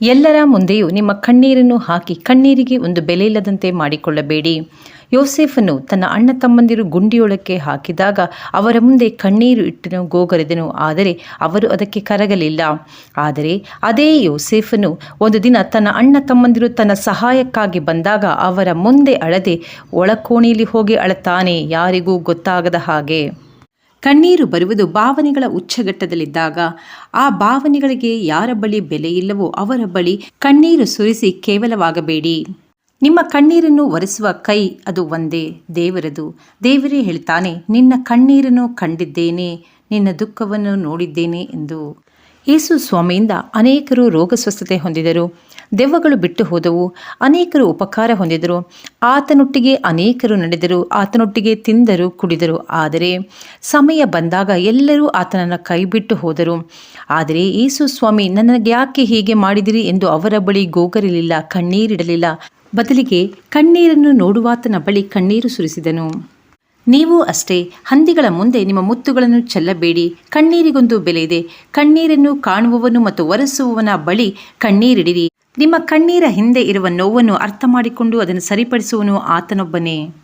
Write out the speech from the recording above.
ಎಲ್ಲರ ಮುಂದೆಯೂ ನಿಮ್ಮ ಕಣ್ಣೀರನ್ನು ಹಾಕಿ ಕಣ್ಣೀರಿಗೆ ಒಂದು ಬೆಲೆಯಿಲ್ಲದಂತೆ ಮಾಡಿಕೊಳ್ಳಬೇಡಿ. ಯೋಸೆಫನ್ನು ತನ್ನ ಅಣ್ಣ ತಮ್ಮಂದಿರು ಗುಂಡಿಯೊಳಕ್ಕೆ ಹಾಕಿದಾಗ ಅವರ ಮುಂದೆ ಕಣ್ಣೀರು ಇಟ್ಟನು ಗೋಗರೆದನು. ಆದರೆ ಅವರು ಅದಕ್ಕೆ ಕರಗಲಿಲ್ಲ. ಆದರೆ ಅದೇ ಯೋಸೆಫನು ಒಂದು ದಿನ ತನ್ನ ಅಣ್ಣ ತಮ್ಮಂದಿರು ತನ್ನ ಸಹಾಯಕ್ಕಾಗಿ ಬಂದಾಗ ಅವರ ಮುಂದೆ ಅಳದೆ ಒಳಕೋಣೆಯಲ್ಲಿ ಹೋಗಿ ಅಳತಾನೆ ಯಾರಿಗೂ ಗೊತ್ತಾಗದ ಹಾಗೆ. ಕಣ್ಣೀರು ಬರುವುದು ಭಾವನೆಗಳ ಉಚ್ಚಘಟ್ಟದಲ್ಲಿದ್ದಾಗ ಆ ಭಾವನೆಗಳಿಗೆ ಯಾರ ಬಳಿ ಬೆಲೆ ಇಲ್ಲವೋ ಅವರ ಬಳಿ ಕಣ್ಣೀರು ಸುರಿಸಿ ಕೇವಲವಾಗಬೇಡಿ. ನಿಮ್ಮ ಕಣ್ಣೀರನ್ನು ಒರೆಸುವ ಕೈ ಅದು ಒಂದೇ, ದೇವರದು. ದೇವರೇ ಹೇಳ್ತಾನೆ, ನಿನ್ನ ಕಣ್ಣೀರನ್ನು ಕಂಡಿದ್ದೇನೆ, ನಿನ್ನ ದುಃಖವನ್ನು ನೋಡಿದ್ದೇನೆ ಎಂದು. ಯೇಸು ಸ್ವಾಮಿಯಿಂದ ಅನೇಕರು ರೋಗ ಸ್ವಸ್ಥತೆ ಹೊಂದಿದರು. ದೆವ್ವಗಳು ಬಿಟ್ಟು ಹೋದವು. ಅನೇಕರು ಉಪಕಾರ ಹೊಂದಿದರು. ಆತನೊಟ್ಟಿಗೆ ಅನೇಕರು ನಡೆದರು. ಆತನೊಟ್ಟಿಗೆ ತಿಂದರು, ಕುಡಿದರು. ಆದರೆ ಸಮಯ ಬಂದಾಗ ಎಲ್ಲರೂ ಆತನನ್ನು ಕೈಬಿಟ್ಟು ಹೋದರು. ಆದರೆ ಯೇಸು ಸ್ವಾಮಿ, ನನಗೆ ಯಾಕೆ ಹೀಗೆ ಮಾಡಿದಿರಿ ಎಂದು ಅವರ ಬಳಿ ಗೋಗರಿಲಿಲ್ಲ, ಕಣ್ಣೀರಿಡಲಿಲ್ಲ. ಬದಲಿಗೆ ಕಣ್ಣೀರನ್ನು ನೋಡುವಾತನ ಬಳಿ ಕಣ್ಣೀರು ಸುರಿಸಿದನು. ನೀವು ಅಷ್ಟೇ ಹಂದಿಗಳ ಮುಂದೆ ನಿಮ್ಮ ಮುತ್ತುಗಳನ್ನು ಚೆಲ್ಲಬೇಡಿ. ಕಣ್ಣೀರಿಗೊಂದು ಬೆಲೆ ಇದೆ. ಕಣ್ಣೀರನ್ನು ಕಾಣುವವನು ಮತ್ತು ಒರೆಸುವವನ ಬಳಿ ಕಣ್ಣೀರಿಡಿರಿ. ನಿಮ್ಮ ಕಣ್ಣೀರ ಹಿಂದೆ ಇರುವ ನೋವನ್ನು ಅರ್ಥ ಮಾಡಿಕೊಂಡು ಅದನ್ನು ಸರಿಪಡಿಸುವನು ಆತನೊಬ್ಬನೇ.